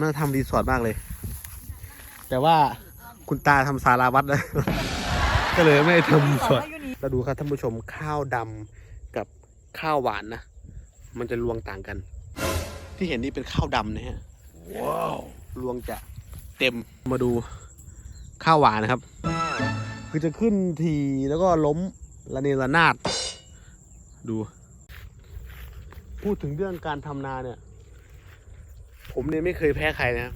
น่าทำรีสอร์ทมากเลย แต่ว่าคุณตาทำสาราวัดนะ ก็เลยไม่ได้ทำรีสอร์ทเราดูครับท่านผู้ชมข้าวดำกับข้าวหวานนะ มันจะรวงต่างกัน ที่เห็นนี่เป็นข้าวดำนะฮะ ว้าวรวงจะเต็ม มาดูข้าวหวานนะครับ คือจะขึ้นทีแล้วก็ล้มระเนระนาด ดู พูดถึงเรื่องการทำนาเนี่ย ผมเนี่ยไม่เคยแพ้ใครนะครับ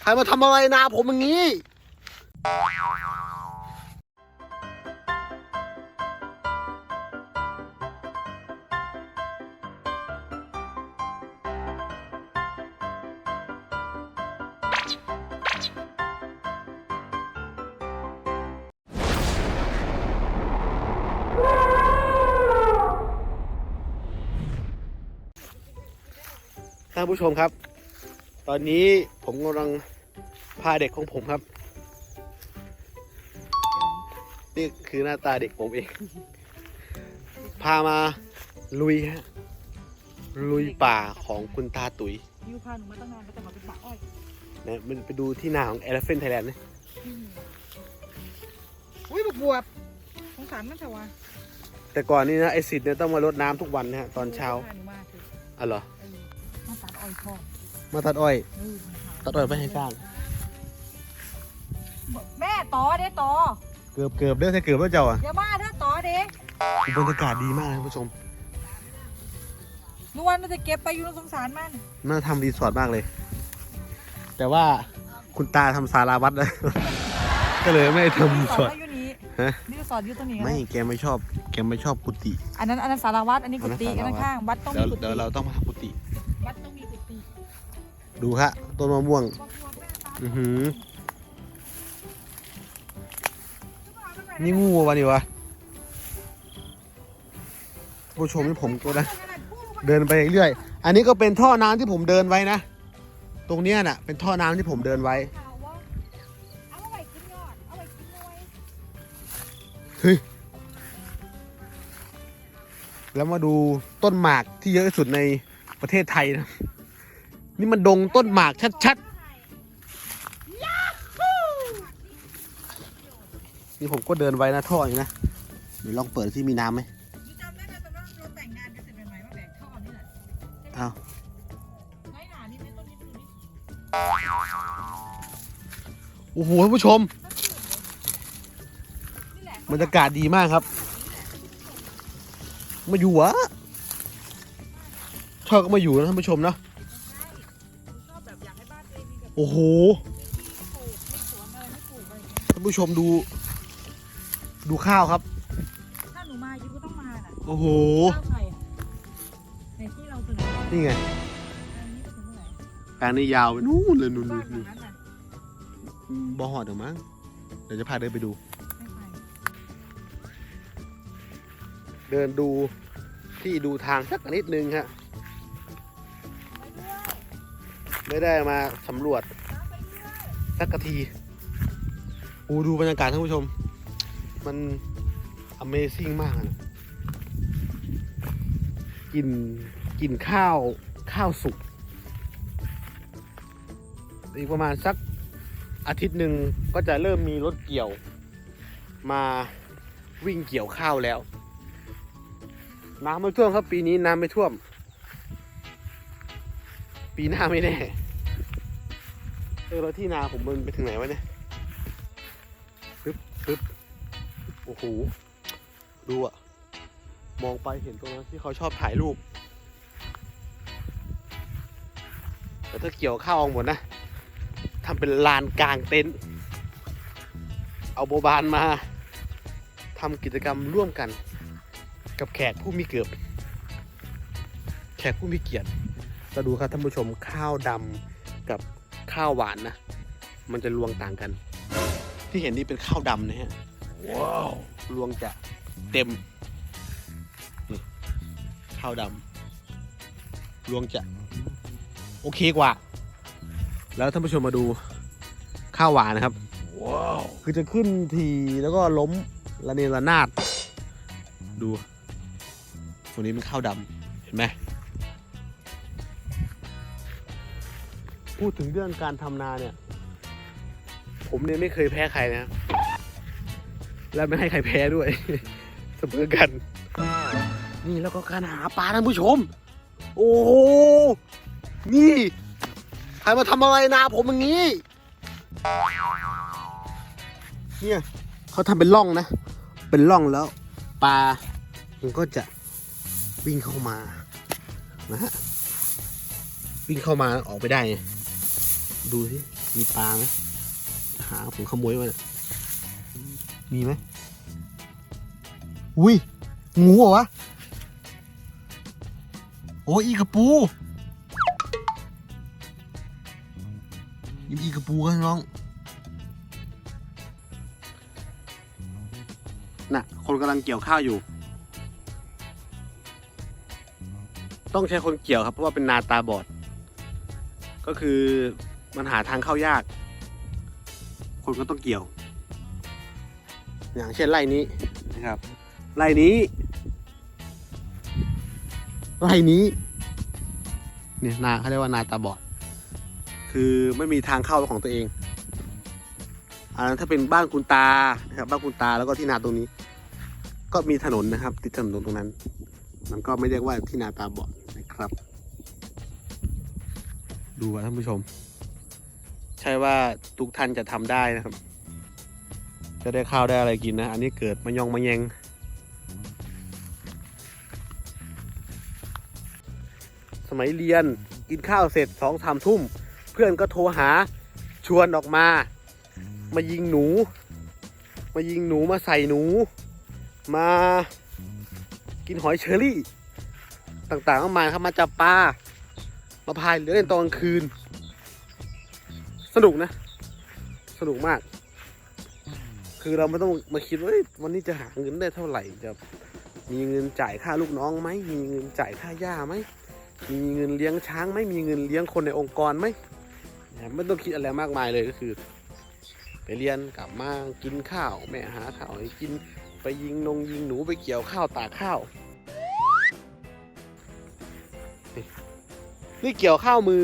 ใครมาทำอะไรนาผมอย่างนี้ท่านผู้ชมครับ ตอนนี้ผมกำลังพาเด็กของผมครับ นี่คือหน้าตาเด็กผมเอง พามาลุยฮะลุยป่าของคุณตาตุ๋ยยูพาหนูมาตั้งนานแล้วแต่มาเป็นป่าอ้อยนะมันไปดูที่นาของ Elephant Thailand นะอุ้ยบวบบวบสงสารมันแต่ว่าแต่ก่อนนี้นะไอซิดเนี่ยต้องมารดน้ำทุกวันนะฮะตอนเช้าพาหนูมาเถอะอ๋อเหรอเออมาตัดอ้อยพ่อ มาตัดอ้อยเออตัดอ้อยไปให้ก้าง แม่ต่อเด้ต่อเกือบเกือบเด้อถ้าเกือบแล้วเจ้าอะอย่ามาเด้อต่อเด้บรรยากาศดีมากนะท่านผู้ชมนวลมันจะเก็บไปอยู่ในสงสารมันน่าทำรีสอร์ทมากเลย แต่ว่าคุณตาทำสาราวัดนะก็เลยไม่ได้ทำรีสสออร์นทอยู่นี้ฮะนี่สอนอยู่ตรงนี้ไม่แกไม่ชอบ แกไม่ชอบกุฏิอันนั้นอันนั้นสารวัตรอันนี้กุฏิอัอันนนั้นนั้นสารวัตรข้างวัดต้องเดี๋ยวมีกุฏิเดี๋ยวเราต้องมา ดูฮะต้นมะม่วง อือหือ นี่งูวะนี่วะผู้ชมที่ผมก็นะเดินไปเรื่อยๆอันนี้ก็เป็นท่อน้ำที่ผมเดินไว้นะ ตรงเนี้ยน่ะ เป็นท่อน้ำที่ผมเดินไว้เอาไว้กินยอดเอาไว้กินน้อยเฮ้ย แล้วมาดูต้นหมากที่เยอะที่สุดในประเทศไทยนะ นี่มันดงต้นหมากชัดๆ นี่ผมก็เดินไว้นะท่ออย่างนี้นะเดี๋ยวลองเปิดที่มีน้ำไหมนี่จำได้ไหมตอนนั้นเราแต่งงานกันเสร็จใหม่ๆว่าแบกท่อนี่แหละอ้าวน้อยหนานี่ไม่ต้นนี้ดูนี่โอ้โหท่านผู้ชมนี่แหละบรรยากาศดีมากครับ มาอยู่วะชอบก็มาอยู่นะท่านผู้ชมเนาะ โอ้โหปลูกไม่สวนอะไรไม่ปลูกอะไรอย่างเงี้ยท่านผู้ชมดู ดูข้าวครับ ถ้าหนูมายูก็ต้องมาน่ะโอ้โห ข้าวไข่อะในที่เราเสนอนี่ไงอันนี้ถึงเมื่อไหร่แปลงนี้ยาวไปนู่นเลยนู่นบ้านู่นนหลันู่นงนั้นน่ะบ่อหอดหรือมั้งเดี๋ยวจะพาเดินไปดู ไม่ไปเดินดูที่ดูทางสักนิดนึงฮะ ไปด้วยไม่ได้มาสำรวจน้ำไปด้วยสักกะทีโอ้ดูบรรยากาศท่านผู้ชม มัน Amazing มากอะกลินกลินข้าวข้าวสุกอีกประมาณสักอาทิตย์หนึ่งก็จะเริ่มมีรถเกี่ยว มาวิ่งเกี่ยวข้าวแล้ว น้ำไม่ท่วมครับปีนี้น้ำไม่ท่วม ปีหน้าไม่แน่ เออแล้วที่นาผมมันไปถึงไหนวะเนี่ยปึ๊บปึ๊บโอ้โห ดูอะมองไปเห็นตรงนั้นที่เขาชอบถ่ายรูป แต่ถ้าเกี่ยวข้าวออกหมดนะทำเป็นลานกลางเต็นท์เอาโบบานมาทำกิจกรรมร่วมกัน กับแขกผู้มีเกียรติแขกผู้มีเกียรติ เราดูครับท่านผู้ชมข้าวดำกับข้าวหวานนะ มันจะรวงต่างกัน ที่เห็นนี่เป็นข้าวดำนะฮะว้าวรวงจะเต็มนี่ข้าวดำรวงจะโอเคกว่า แล้วท่านผู้ชมมาดูข้าวหวานนะครับว้าวคือจะขึ้นทีแล้วก็ล้มระเนระนาด ดูตัวนี้เป็นข้าวดำเห็นไหม พูดถึงเรื่องการทำนาเนี่ย ผมเนี่ยไม่เคยแพ้ใครนะ และไม่ให้ใครแพ้ด้วย เสมอกัน นี่แล้วก็การหาปลาท่านผู้ชม โอ้โห นี่ ใครมาทำอะไรนาผมอย่างนี้ เนี่ยเขาทำเป็นร่องนะ เป็นร่องแล้วปลา มันก็จะวิ่งเข้ามานะฮะวิ่งเข้ามาออกไปได้ ดูสิมีปลาไหมหาผมขโมยมาเนี่ยมีไหมอุ้ยงูเหรอวะโอ้ยอีกระปูยิมอีกระปูกันน้องน่ะคนกำลังเกี่ยวข้าวอยู่ ต้องใช้คนเกี่ยวครับเพราะว่าเป็นนาตาบอด ก็คือ มันหาทางเข้ายาก คนก็ต้องเกี่ยว อย่างเช่นไร่นี้นะครับ ไร่นี้ ไร่นี้ เนี่ยนาเขาเรียกว่านาตาบอด คือไม่มีทางเข้าของตัวเองอันนั้นถ้าเป็นบ้านคุณตานะครับบ้านคุณตาแล้วก็ที่นาตรงนี้ ก็มีถนนนะครับ ติดถนนตรงนั้น มันก็ไม่เรียกว่าที่นาตาบอดนะครับ ดูว่าท่านผู้ชมใช่ว่าทุกท่านจะทำได้นะครับ จะได้ข้าวได้อะไรกินนะ อันนี้เกิดมายองมาแยงสมัยเรียนกินข้าวเสร็จสองสามทุ่ม เพื่อนก็โทรหาชวนออกมา มายิงหนู มายิงหนูมาใส่หนู มากินหอยเชอรี่ ต่างๆมากมายครับมาจับปลามาพายเรือเล่นตอนกลางคืน สนุกนะ สนุกมาก คือเราไม่ต้องมาคิดว่าเอ้ยวันนี้จะหาเงินได้เท่าไหร่จะมีเงินจ่ายค่าลูกน้องไหมมีเงินจ่ายค่าหญ้าไหมมีเงินเลี้ยงช้างไหมมีเงินเลี้ยงคนในองค์กรไหมเนี่ยไม่ต้องคิดอะไรมากมายเลยก็คือ ไปเรียนกลับมากินข้าว แม่หาข้าวให้กินไปยิงนงยิงหนูไปเกี่ยวข้าวตากข้าวนี่นี่เกี่ยวข้าวมือ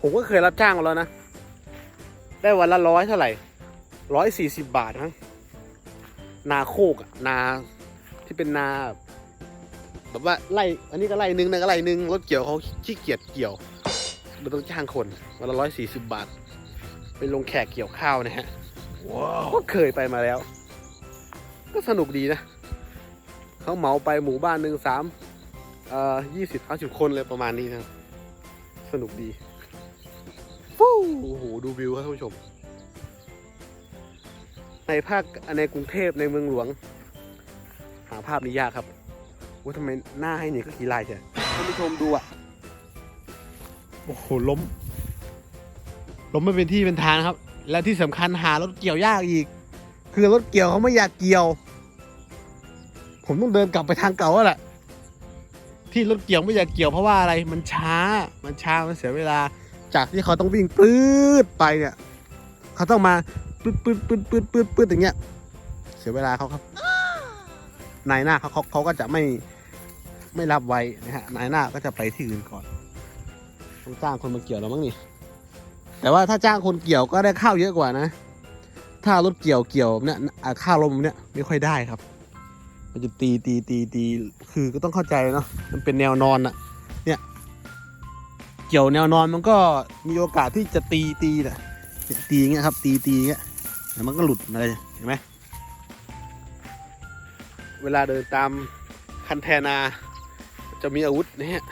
ผมก็เคยรับจ้างมาแล้วนะ ได้วันละร้อยเท่าไหร่ร้อยสี่สิบบาทมั้งนาโคกอะนาที่เป็นนาแบบว่าไล่อันนี้ก็ไล่หนึ่งนะก็ไล่หนึ่งรถเกี่ยวเขาขี้เกียจเกี่ยวเราต้องจ้างคนวันละร้อยสี่สิบบาท ไปลงแขกเกี่ยวข้าวนะฮะก็เคยไปมาแล้ว ก็สนุกดีนะเขาเหมาไปหมู่บ้านหนึ่งสามเอ่อยี่สิบห้าสิบคนเลยประมาณนี้นะสนุกดี ฟู้โอ้โหดูวิวครับท่านผู้ชม ในภาคในกรุงเทพในเมืองหลวง หาภาพนี้ยากครับว่าทำไมหน้าให้เนี่ยก็ขี่ลายใช่ท่านผู้ชมดูอะโอ้โหล้ม ล้มไม่เป็นที่เป็นทางครับ และที่สำคัญหารถเกี่ยวยากอีก คือรถเกี่ยวเขาไม่อยากเกี่ยว ผมต้องเดินกลับไปทางเก่าแล้วแหละที่รถเกี่ยวไม่อยากเกี่ยวเพราะว่าอะไร มันช้า มันช้า มันเสียเวลา จากที่เขาต้องวิ่งปื๊ดไปเนี่ย เขาต้องมาปื๊ดปื๊ดปื๊ดปื๊ดปื๊ดปื๊ดอย่างเงี้ย เสียเวลาเขาครับ นายหน้าเขาเขาเขาก็จะไม่ไม่รับไว้นะฮะ นายหน้าก็จะไปที่อื่นก่อนต้องจ้างคนมาเกี่ยวแล้วมั้งนี่ แต่ว่าถ้าจ้างคนเกี่ยวก็ได้ข้าวเยอะกว่านะ ถ้ารถเกี่ยวเกี่ยวเนี่ยอ่าข้าวลมเนี่ยไม่ค่อยได้ครับ มันจะตีตีตีตี คือก็ต้องเข้าใจเนาะ มันเป็นแนวนอนอะ เกี่ยวแนวนอนมันก็มีโอกาสที่จะตีตีนะเนี่ยตีอย่างเงี้ยครับ ตีตีอย่างเงี้ยแล้วมันก็หลุดอะไรเห็นไหมเวลาเดินตามคันแทนา จะมีอาวุธนะฮะ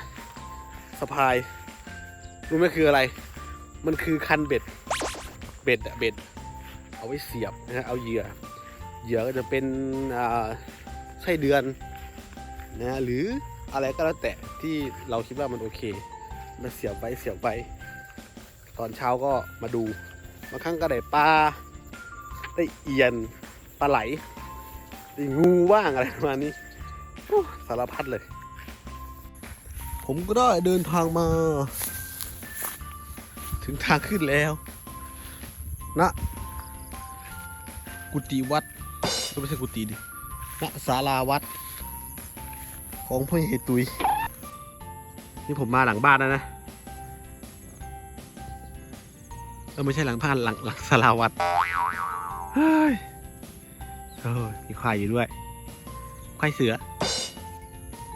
สะพายรู้ไหมคืออะไร มันคือคันเบ็ด เบ็ดอะเบ็ด เอาไว้เสียบนะฮะเอาเหยื่อ เหยื่อก็จะเป็นอ่าไส้เดือนนะหรืออะไรก็แล้วแต่ที่เราคิดว่ามันโอเค มาเสียบไปเสียบไป ตอนเช้าก็มาดูบางครั้งก็ได้ปลาได้เอียนปลาไหลได้งูบ้างอะไรประมาณนี้สารพัดเลย ผมก็ได้เดินทางมา ถึงทางขึ้นแล้วนะกุฏิวัดก็ไม่ใช่กุฏิดิณศาลาวัด ของพ่อเหตุตุย นี่ผมมาหลังบ้านแล้วนะเออไม่ใช่หลังบ้านหลังหลังสลาวัดเฮ้ยโอ้ยมีควายอยู่ด้วยควายเสือ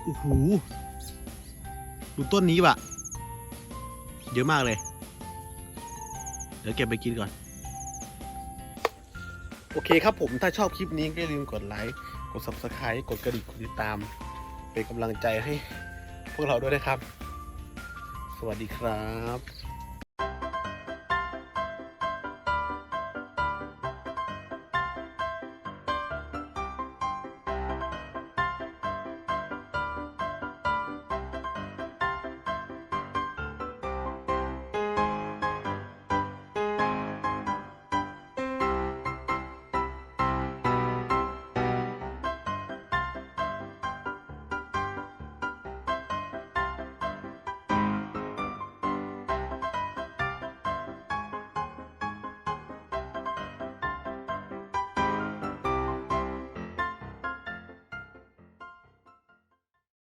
โอ้โหดูต้นนี้ว่ะ เยอะมากเลย เดี๋ยวเก็บไปกินก่อน โอเคครับผมถ้าชอบคลิปนี้ก็อย่าลืมกดไลค์ กด subscribe กดกระดิ่งกดติดตาม เป็นกำลังใจให้พวกเราด้วยนะครับ สวัสดีครับ